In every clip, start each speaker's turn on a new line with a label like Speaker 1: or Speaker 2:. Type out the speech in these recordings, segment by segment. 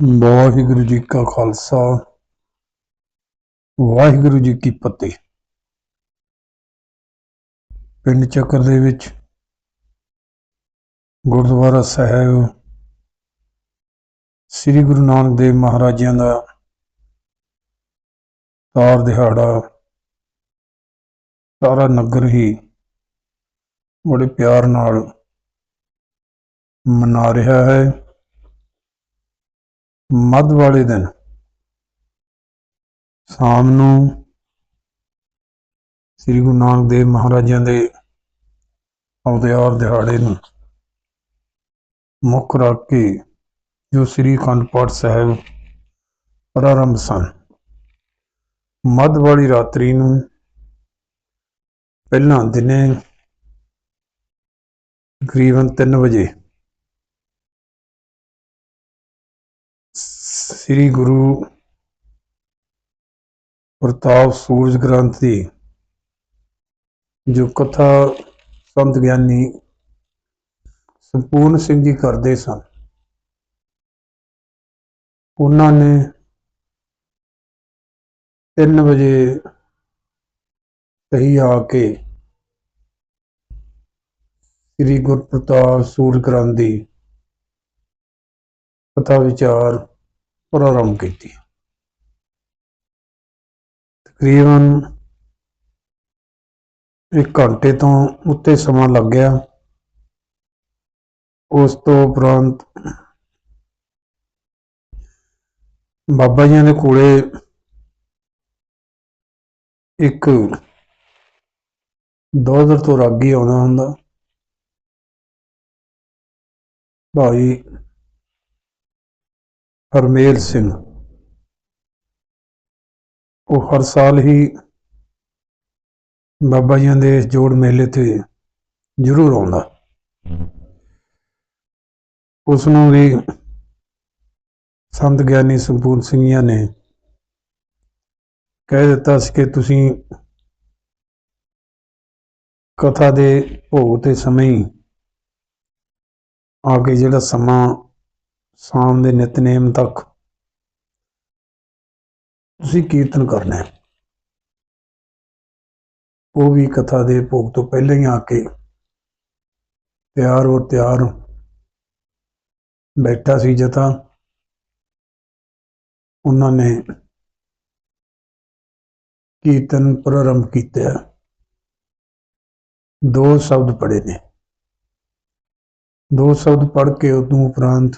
Speaker 1: ਵਾਹਿਗੁਰੂ ਜੀ ਕਾ ਖਾਲਸਾ, ਵਾਹਿਗੁਰੂ ਜੀ ਕੀ ਫਤਿਹ। ਪਿੰਡ ਚੱਕਰ ਦੇ ਵਿੱਚ ਗੁਰਦੁਆਰਾ ਸਾਹਿਬ, ਸ੍ਰੀ ਗੁਰੂ ਨਾਨਕ ਦੇਵ ਮਹਾਰਾਜਿਆਂ ਦਾ ਤਾਰ ਦਿਹਾੜਾ, ਸਾਰਾ ਨਗਰ ਹੀ ਬੜੇ ਪਿਆਰ ਨਾਲ ਮਨਾ ਰਿਹਾ ਹੈ। ਮੱਧ ਵਾਲੇ ਦਿਨ। ਸ਼ਾਮ ਨੂੰ ਸ੍ਰੀ ਗੁਰੂ ਨਾਨਕ ਦੇਵ ਮਹਾਰਾਜਾਂ ਦੇ ਅਵਤਾਰ ਦਿਹਾੜੇ ਨੂੰ ਮੁੱਖ ਰੱਖ ਕੇ ਜੋ ਸ੍ਰੀ ਅਖੰਡ ਪਾਠ ਸਾਹਿਬ ਪ੍ਰਾਰੰਭ ਸਨ। ਮੱਧ ਵਾਲੀ ਰਾਤਰੀ ਨੂੰ ਪਹਿਲਾਂ ਦਿਨੇ ਤਕਰੀਬਨ 3 ਵਜੇ ਸ੍ਰੀ ਗੁਰੂ ਪ੍ਰਤਾਪ ਸੂਰਜ ਗ੍ਰੰਥ ਦੀ ਜੋ ਕਥਾ ਸੰਤ ਗਿਆਨੀ ਸੰਪੂਰਨ ਸਿੰਘ ਜੀ ਕਰਦੇ ਸਨ, ਉਹਨਾਂ ਨੇ 3 ਵਜੇ ਸਹੀ ਆ ਕੇ ਸ੍ਰੀ ਗੁਰਪ੍ਰਤਾਪ ਸੂਰਜ ਗ੍ਰੰਥ ਦੀ ਕਥਾ ਵਿਚਾਰ ਪ੍ਰਾਰੰਭ ਕੀਤੀ। ਤਕਰੀਬਨ ਇੱਕ ਘੰਟੇ ਤੋਂ ਉੱਤੇ ਸਮਾਂ ਲੱਗ ਗਿਆ। ਉਸ ਤੋਂ ਉਪਰੰਤ ਬਾਬਾ ਜੀ ਦੇ ਕੋਲੇ ਇੱਕ ਦੋਦਰ ਤੋਂ ਰਾਗੀ ਆਉਣਾ ਹੁੰਦਾ। ਭਾਈ ਹਰਮੇਲ ਸਿੰਘ। ਉਹ ਹਰ ਸਾਲ ਹੀ ਬਾਬਾ ਜੀ ਦੇ ਇਸ ਜੋੜ ਮੇਲੇ ਤੇ ਜ਼ਰੂਰ ਆਉਂਦਾ। ਉਸ ਨੂੰ ਵੀ ਸੰਤ ਗਿਆਨੀ ਸੰਪੂਰਨ ਸਿੰਘੀਆਂ ਨੇ ਕਹਿ ਦਿੱਤਾ ਸੀ ਕਿ ਤੁਸੀਂ ਕਥਾ ਦੇ ਭੋਗ ਤੇ ਸਮੇਂ ਆ ਕੇ ਜਿਹੜਾ ਸਮਾਂ ਸ਼ਾਮ ਦੇ ਨਿਤਨੇਮ ਤੱਕ ਤੁਸੀਂ ਕੀਰਤਨ ਕਰਨਾ ਹੈ। ਉਹ ਵੀ ਕਥਾ ਦੇ ਭੋਗ ਤੋਂ ਪਹਿਲਾਂ ਹੀ ਆ ਕੇ ਤਿਆਰ ਹੋ ਤਿਆਰ ਬੈਠਾ ਸੀ ਜਥਾ ਉਹਨਾਂ ਨੇ ਕੀਰਤਨ ਪ੍ਰਾਰੰਭ ਕੀਤਾ ਦੋ ਸ਼ਬਦ ਪੜ੍ਹੇ ਨੇ। ਦੋ ਸ਼ਬਦ ਪੜ੍ਹ ਕੇ ਉਦੋਂ ਉਪਰੰਤ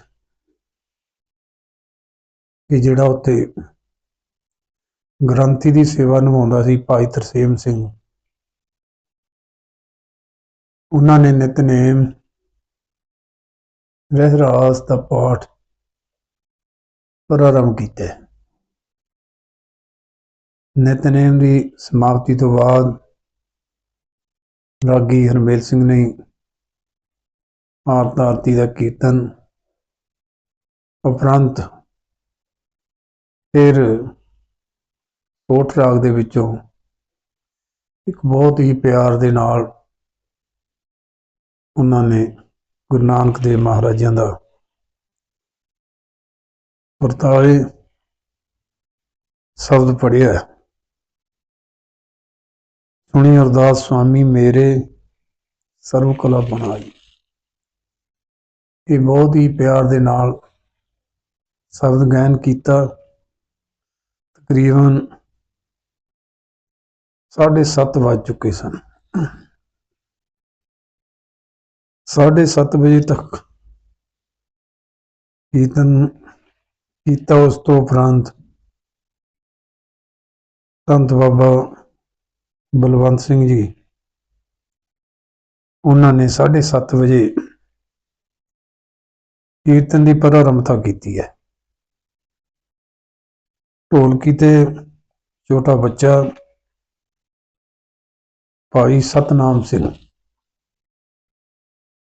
Speaker 1: ਕਿ ਜਿਹੜਾ ਉੱਥੇ ਗ੍ਰੰਥੀ ਦੀ ਸੇਵਾ ਨਿਭਾਉਂਦਾ ਸੀ ਭਾਈ ਤਰਸੇਮ ਸਿੰਘ। ਉਹਨਾਂ ਨੇ ਨਿਤਨੇਮ ਰਹਿਰਾਸ ਦਾ ਪਾਠ ਪ੍ਰਾਰੰਭ ਕੀਤਾ। ਨਿਤਨੇਮ ਦੀ ਸਮਾਪਤੀ ਤੋਂ ਬਾਅਦ ਰਾਗੀ ਹਰਮੇਲ ਸਿੰਘ ਨੇ ਆਰਤ ਆਰਤੀ ਦਾ ਕੀਰਤਨ ਉਪਰੰਤ ਫਿਰ ਕੋਟ ਰਾਗ ਦੇ ਵਿੱਚੋਂ ਇੱਕ ਬਹੁਤ ਹੀ ਪਿਆਰ ਦੇ ਨਾਲ ਉਹਨਾਂ ਨੇ ਗੁਰੂ ਨਾਨਕ ਦੇਵ ਮਹਾਰਾਜਾਂ ਦਾ ਵਰਤਾਏ ਸ਼ਬਦ ਪੜਿਆ ਸੁਣੀ ਅਰਦਾਸ ਸੁਆਮੀ ਮੇਰੇ ਸਰਵ ਕਲਾ ਬਣਾਈ। ਇਹ ਬਹੁਤ ਹੀ ਪਿਆਰ ਦੇ ਨਾਲ ਸ਼ਬਦ ਗਾਇਨ ਕੀਤਾ। ਤਕਰੀਬਨ 7:30 ਵੱਜ ਚੁੱਕੇ ਸਨ। 7:30 ਵਜੇ ਤੱਕ ਕੀਰਤਨ ਕੀਤਾ ਉਸ ਤੋਂ ਉਪਰੰਤ ਸੰਤ ਬਾਬਾ ਬਲਵੰਤ ਸਿੰਘ ਜੀ, ਉਹਨਾਂ ਨੇ 7:30 ਵਜੇ ਕੀਰਤਨ ਦੀ ਪ੍ਰਾਰੰਭਤਾ ਕੀਤੀ ਹੈ। ਢੋਲਕੀ ਤੇ ਛੋਟਾ ਬੱਚਾ ਭਾਈ ਸਤਨਾਮ ਸਿੰਘ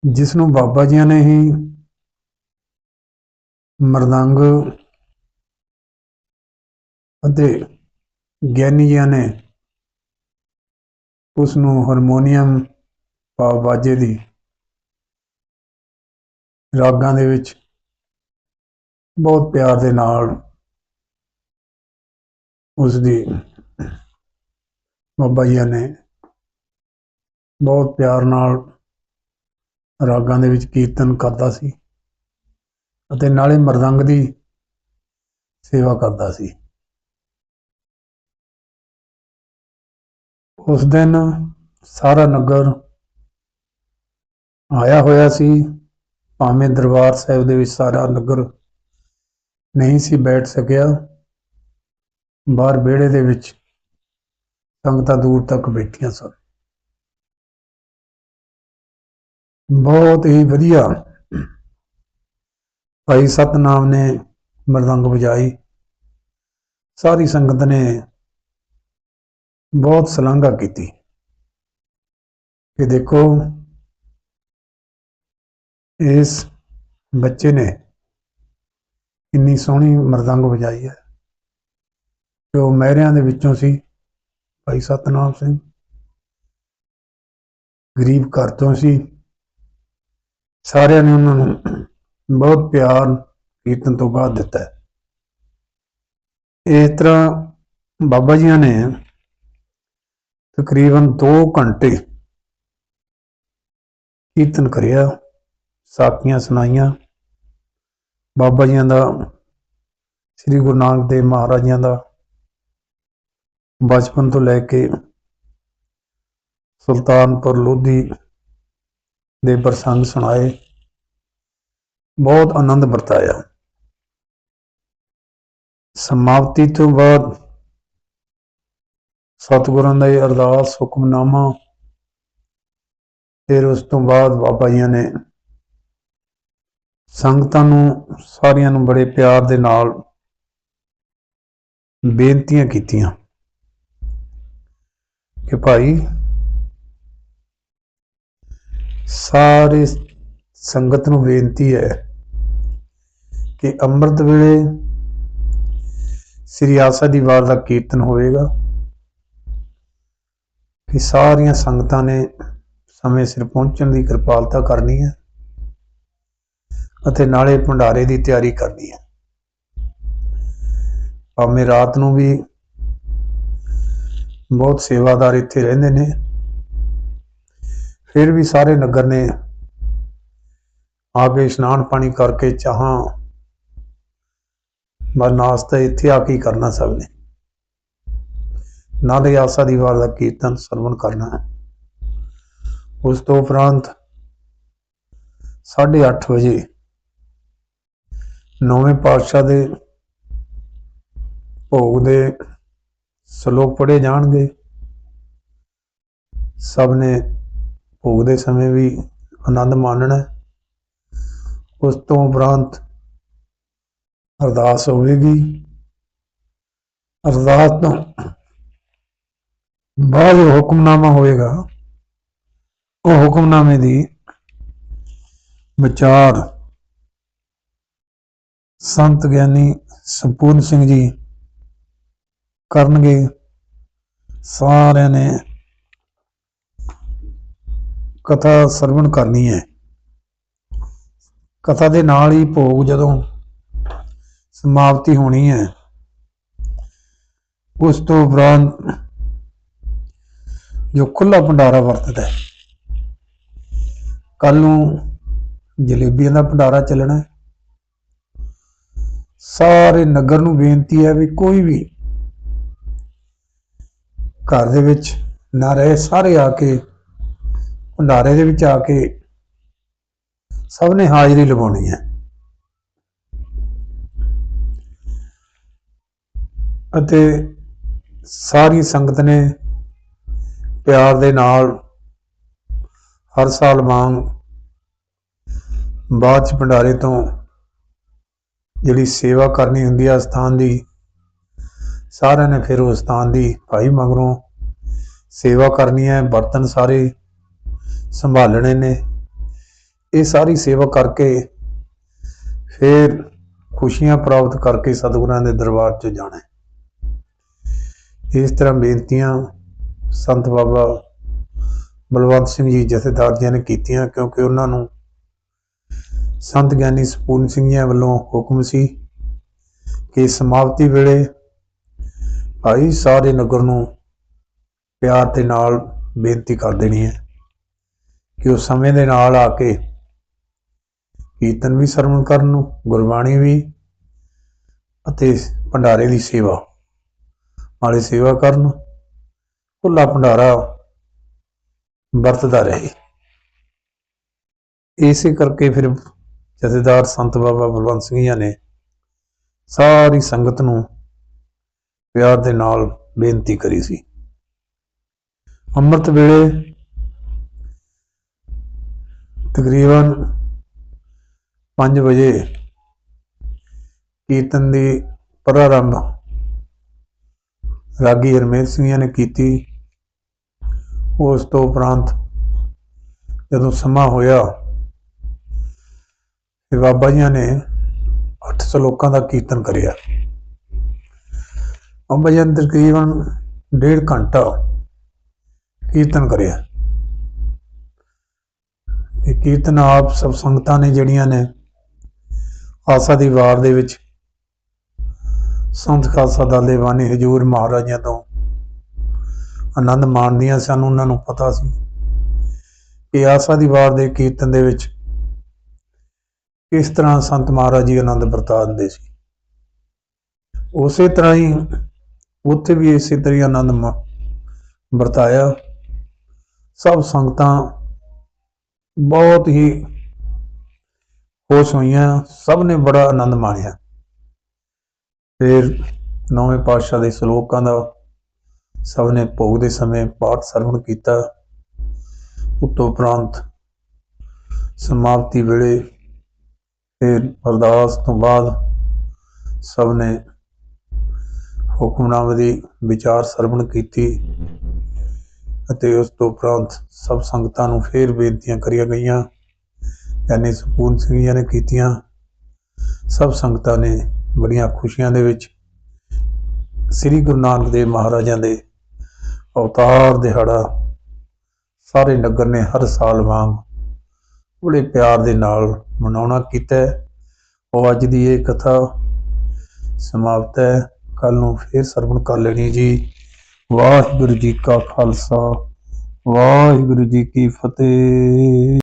Speaker 1: ਜਿਸ ਨੂੰ ਬਾਬਾ ਜੀਆਂ ਨੇ ਹੀ ਮਰਦੰਗ ਅਤੇ ਗਿਆਨੀ ਜੀਆਂ ਨੇ ਉਸ ਨੂੰ ਹਾਰਮੋਨੀਅਮ ਪਾ ਬਾਜੇ ਦੀ ਰਾਗਾਂ ਦੇ ਵਿੱਚ ਬਹੁਤ ਪਿਆਰ ਦੇ ਨਾਲ ਉਸ ਦੀ ਬਾਬਾ ਜੀ ਨੇ ਬਹੁਤ ਪਿਆਰ ਨਾਲ ਰਾਗਾਂ ਦੇ ਵਿੱਚ ਕੀਰਤਨ ਕਰਦਾ ਸੀ ਅਤੇ ਨਾਲੇ ਮਰਦੰਗ ਦੀ ਸੇਵਾ ਕਰਦਾ ਸੀ। ਉਸ ਦਿਨ ਸਾਰਾ ਨਗਰ ਆਇਆ ਹੋਇਆ ਸੀ। ਭਾਵੇਂ ਦਰਬਾਰ ਸਾਹਿਬ ਦੇ ਵਿੱਚ ਸਾਰਾ ਨਗਰ ਨਹੀਂ ਸੀ ਬੈਠ ਸਕਿਆ ਬਾਹਰ ਵਿਹੜੇ ਦੇ ਵਿੱਚ ਸੰਗਤਾਂ ਦੂਰ ਤੱਕ ਬੈਠੀਆਂ ਸਨ। ਬਹੁਤ ਹੀ ਵਧੀਆ ਭਾਈ ਸਤਨਾਮ ਨੇ ਮਰਦੰਗ ਵਜਾਈ। ਸਾਰੀ ਸੰਗਤ ਨੇ ਬਹੁਤ ਸਲਾਘਾ ਕੀਤੀ ਕਿ ਦੇਖੋ, ਇਸ ਬੱਚੇ ਨੇ ਇੰਨੀ ਸੋਹਣੀ ਮਰਦੰਗ ਵਜਾਈ ਹੈ। ਤੇ ਉਹ ਮਹਿਰਿਆਂ ਦੇ ਵਿੱਚੋਂ ਸੀ, ਭਾਈ ਸਤਨਾਮ ਸਿੰਘ। ਗਰੀਬ ਘਰ ਤੋਂ ਸੀ। ਸਾਰਿਆਂ ਨੇ ਉਹਨਾਂ ਨੂੰ ਬਹੁਤ ਪਿਆਰ ਕੀਰਤਨ ਤੋਂ ਬਾਅਦ ਦਿੱਤਾ। ਇਸ ਤਰ੍ਹਾਂ ਬਾਬਾ ਜੀਆਂ ਨੇ ਤਕਰੀਬਨ 2 ਘੰਟੇ ਕੀਰਤਨ ਕਰਿਆ, ਸਾਖੀਆਂ ਸੁਣਾਈਆਂ। ਬਾਬਾ ਜੀਆਂ ਦਾ, ਸ੍ਰੀ ਗੁਰੂ ਨਾਨਕ ਦੇਵ ਮਹਾਰਾਜਾਂ ਦਾ ਬਚਪਨ ਤੋਂ ਲੈ ਕੇ ਸੁਲਤਾਨਪੁਰ ਲੋਧੀ ਦੇ ਪ੍ਰਸੰਗ ਸੁਣਾਏ, ਬਹੁਤ ਆਨੰਦ ਵਰਤਾਇਆ। ਸਮਾਪਤੀ ਤੋਂ ਬਾਅਦ ਸਤਿਗੁਰਾਂ ਦਾ ਇਹ ਅਰਦਾਸ, ਹੁਕਮਨਾਮਾ, ਫਿਰ ਉਸ ਤੋਂ ਬਾਅਦ ਬਾਬਾ ਜੀ ਨੇ ਸੰਗਤਾਂ ਨੂੰ ਸਾਰਿਆਂ ਨੂੰ ਬੜੇ ਪਿਆਰ ਦੇ ਨਾਲ ਬੇਨਤੀਆਂ ਕੀਤੀਆਂ। ਕਿ ਭਾਈ ਸਾਰੇ ਸੰਗਤ ਨੂੰ ਬੇਨਤੀ ਹੈ ਕਿ ਅੰਮ੍ਰਿਤ ਵੇਲੇ ਸ੍ਰੀ ਆਸਾ ਦੀ ਵਾਰ ਦਾ ਕੀਰਤਨ ਹੋਵੇਗਾ, ਕਿ ਸਾਰੀਆਂ ਸੰਗਤਾਂ ਨੇ ਸਮੇਂ ਸਿਰ ਪਹੁੰਚਣ ਦੀ ਕਿਰਪਾਲਤਾ ਕਰਨੀ ਹੈ ਅਤੇ ਨਾਲੇ ਭੰਡਾਰੇ ਦੀ ਤਿਆਰੀ ਕਰਨੀ ਹੈ। ਭਾਵੇਂ ਰਾਤ ਨੂੰ ਵੀ ਬਹੁਤ ਸੇਵਾਦਾਰ ਇੱਥੇ ਰਹਿੰਦੇ ਨੇ। ਫਿਰ ਵੀ ਸਾਰੇ ਨਗਰ ਨੇ ਆ ਕੇ ਇਸ਼ਨਾਨ ਪਾਣੀ ਕਰਕੇ ਚਾਹਾਂ। ਬਸ ਨਾਸਤਾ ਇੱਥੇ ਆ ਕੇ ਕਰਨਾ ਸਭ ਨੇ। ਨਾਲੇ ਆਸਾ ਦੀ ਵਾਰ ਦਾ ਕੀਰਤਨ ਸਰਵਣ ਕਰਨਾ ਹੈ। ਉਸ ਤੋਂ ਉਪਰੰਤ 8:30 ਵਜੇ ਨੌਵੇਂ ਪਾਤਸ਼ਾਹ ਦੇ ਭੋਗ ਦੇ ਸ਼ਲੋਕ ਪੜ੍ਹੇ ਜਾਣਗੇ। ਸਭ ਨੇ ਭੋਗ ਦੇ ਸਮੇਂ ਵੀ ਆਨੰਦ ਮਾਣਨਾ ਉਸ ਤੋਂ ਉਪਰੰਤ ਅਰਦਾਸ ਹੋਵੇਗੀ। ਅਰਦਾਸ ਤੋਂ ਬਾਅਦ ਜੋ ਹੁਕਮਨਾਮਾ ਹੋਵੇਗਾ। ਉਹ ਹੁਕਮਨਾਮੇ ਦੀ ਵਿਚਾਰ ਸੰਤ ਗਿਆਨੀ ਸੰਪੂਰਨ ਸਿੰਘ ਜੀ ਕਰਨਗੇ। ਸਾਰਿਆਂ ਨੇ ਕਥਾ ਸਰਵਣ ਕਰਨੀ ਹੈ। ਕਥਾ ਦੇ ਨਾਲ ਹੀ ਭੋਗ ਜਦੋਂ ਸਮਾਪਤੀ ਹੋਣੀ ਹੈ, ਉਸ ਤੋਂ ਉਪਰੰਤ ਜੋ ਖੁੱਲਾ ਭੰਡਾਰਾ ਵਰਤਦਾ ਹੈ ਕੱਲ ਨੂੰ ਜਲੇਬੀਆਂ ਦਾ ਭੰਡਾਰਾ ਚੱਲਣਾ ਹੈ। ਸਾਰੇ ਨਗਰ ਨੂੰ ਬੇਨਤੀ ਹੈ ਵੀ ਕੋਈ ਵੀ ਘਰ ਦੇ ਵਿੱਚ ਨਾ ਰਹੇ ਸਾਰੇ ਆ ਕੇ, ਭੰਡਾਰੇ ਦੇ ਵਿੱਚ ਆ ਕੇ ਸਭ ਨੇ ਹਾਜ਼ਰੀ ਲਵਾਉਣੀ ਹੈ। ਅਤੇ ਸਾਰੀ ਸੰਗਤ ਨੇ ਪਿਆਰ ਦੇ ਨਾਲ ਹਰ ਸਾਲ ਵਾਂਗ ਬਾਅਦ ਚ ਭੰਡਾਰੇ ਤੋਂ ਜਿਹੜੀ ਸੇਵਾ ਕਰਨੀ ਹੁੰਦੀ ਆ ਸਥਾਨ ਦੀ ਸਾਰਿਆਂ ਨੇ ਫਿਰ ਉਸ ਸਥਾਨ ਦੀ ਭਾਈ ਮਗਰੋਂ ਸੇਵਾ ਕਰਨੀ ਹੈ, ਬਰਤਨ ਸਾਰੇ ਸੰਭਾਲਣੇ ਨੇ। ਇਹ ਸਾਰੀ ਸੇਵਾ ਕਰਕੇ ਫਿਰ ਖੁਸ਼ੀਆਂ ਪ੍ਰਾਪਤ ਕਰਕੇ ਸਤਿਗੁਰਾਂ ਦੇ ਦਰਬਾਰ 'ਚ ਜਾਣਾ ਇਸ ਤਰ੍ਹਾਂ ਬੇਨਤੀਆਂ ਸੰਤ ਬਾਬਾ ਬਲਵੰਤ ਸਿੰਘ ਜੀ ਜਥੇਦਾਰ ਜੀ ਨੇ ਕੀਤੀਆਂ ਕਿਉਂਕਿ ਉਹਨਾਂ ਨੂੰ ਸੰਤ ਗਿਆਨੀ ਸਪੂਰਨ ਸਿੰਘ ਜੀ ਵੱਲੋਂ ਹੁਕਮ ਸੀ ਕਿ ਸਮਾਪਤੀ ਵੇਲੇ ਭਾਈ ਸਾਰੇ ਨਗਰ ਨੂੰ ਪਿਆਰ ਦੇ ਨਾਲ ਬੇਨਤੀ ਕਰ ਦੇਣੀ ਹੈ ਕਿ ਉਹ ਸਮੇਂ ਦੇ ਨਾਲ ਆ ਕੇ ਕੀਰਤਨ ਵੀ ਸਰਵਣ ਕਰਨ ਨੂੰ, ਗੁਰਬਾਣੀ ਵੀ ਅਤੇ ਭੰਡਾਰੇ ਦੀ ਸੇਵਾ, ਨਾਲੇ ਸੇਵਾ ਕਰਨ ਖੁੱਲਾ ਭੰਡਾਰਾ ਵਰਤਦਾ ਰਹੇ। ਇਸੇ ਕਰਕੇ ਫਿਰ ਜਥੇਦਾਰ ਸੰਤ ਬਾਬਾ ਬਲਵੰਤ ਸਿੰਘ ਜੀ ਨੇ ਸਾਰੀ ਸੰਗਤ ਨੂੰ ਪਿਆਰ ਦੇ ਨਾਲ ਬੇਨਤੀ ਕਰੀ ਸੀ। ਅੰਮ੍ਰਿਤ ਵੇਲੇ ਤਕਰੀਬਨ 5 ਵਜੇ ਕੀਰਤਨ ਦੀ ਪ੍ਰਾਰੰਭ ਰਾਗੀ ਹਰਮੇਸ਼ ਸਿੰਘ ਨੇ ਕੀਤੀ। ਉਸ ਤੋਂ ਉਪਰੰਤ ਜਦੋਂ ਸਮਾਂ ਹੋਇਆ ਤੇ ਬਾਬਾ ਜੀ ਨੇ 800 ਲੋਕਾਂ ਦਾ ਕੀਰਤਨ ਕਰਿਆ। ਬਾਬਾ ਜੀ ਤਕਰੀਬਨ ਡੇਢ ਘੰਟਾ ਕੀਰਤਨ ਕਰਿਆ। ਇਹ ਕੀਰਤਨ ਆਪ ਸਭ ਸੰਗਤਾਂ ਨੇ ਜਿਹੜੀਆਂ ਨੇ, ਆਸਾ ਦੀ ਵਾਰ ਦੇ ਵਿੱਚ ਸੰਤ ਖਾਲਸਾ ਦਾ ਦੇਵਾਨੀ ਹਜੂਰ ਮਹਾਰਾਜਾਂ ਤੋਂ ਆਨੰਦ ਮਾਣਦੀਆਂ ਸਨ, ਉਹਨਾਂ ਨੂੰ ਪਤਾ ਸੀ ਕਿ ਆਸਾ ਦੀ ਵਾਰ ਦੇ ਕੀਰਤਨ ਦੇ ਵਿੱਚ ਕਿਸ ਤਰ੍ਹਾਂ ਸੰਤ ਮਹਾਰਾਜ ਜੀ ਆਨੰਦ ਵਰਤਾ ਦਿੰਦੇ ਸੀ। ਉਸੇ ਤਰ੍ਹਾਂ ਹੀ ਉੱਥੇ ਵੀ ਇਸੇ ਤਰ੍ਹਾਂ ਆਨੰਦ ਮ- ਵਰਤਾਇਆ। ਸਭ ਸੰਗਤਾਂ ਬਹੁਤ ਹੀ ਖੁਸ਼ ਹੋਈਆਂ। ਸਭ ਨੇ ਬੜਾ ਆਨੰਦ ਮਾਣਿਆ। ਫਿਰ ਨੌਵੇਂ ਪਾਤਸ਼ਾਹ ਦੇ ਸ਼ਲੋਕਾਂ ਦਾ ਸਭ ਨੇ ਭੋਗ ਦੇ ਸਮੇਂ ਪਾਠ ਸਰਵਣ ਕੀਤਾ। ਉਤੋਂ ਉਪਰੰਤ ਸਮਾਪਤੀ ਵੇਲੇ ਫਿਰ ਅਰਦਾਸ ਤੋਂ ਬਾਅਦ ਸਭ ਨੇ ਹੁਕਮਨਾਮੇ ਦੀ ਵਿਚਾਰ ਸਰਵਣ ਕੀਤੀ ਅਤੇ ਉਸ ਤੋਂ ਉਪਰੰਤ ਸਭ ਸੰਗਤਾਂ ਨੂੰ ਫੇਰ ਬੇਨਤੀਆਂ ਕਰੀਆਂ ਗਈਆਂ, ਯਾਨੀ ਸਕੂਨ ਸਿੰਘ ਜੀ ਨੇ ਕੀਤੀਆਂ। ਸਭ ਸੰਗਤਾਂ ਨੇ ਬੜੀਆਂ ਖੁਸ਼ੀਆਂ ਦੇ ਵਿੱਚ ਸ੍ਰੀ ਗੁਰੂ ਨਾਨਕ ਦੇਵ ਮਹਾਰਾਜਾਂ ਦੇ ਅਵਤਾਰ ਦਿਹਾੜਾ ਸਾਰੇ ਨਗਰ ਨੇ ਹਰ ਸਾਲ ਵਾਂਗ ਬੜੇ ਪਿਆਰ ਦੇ ਨਾਲ ਮਨਾਉਣਾ ਕੀਤਾ ਉਹ ਅੱਜ ਦੀ ਇਹ ਕਥਾ ਸਮਾਪਤ ਹੈ। ਕੱਲ ਨੂੰ ਫੇਰ ਸਰਵਣ ਕਰ ਲੈਣੀ ਜੀ। ਵਾਹਿਗੁਰੂ ਜੀ ਕਾ ਖਾਲਸਾ, ਵਾਹਿਗੁਰੂ ਜੀ ਕੀ ਫਤਿਹ।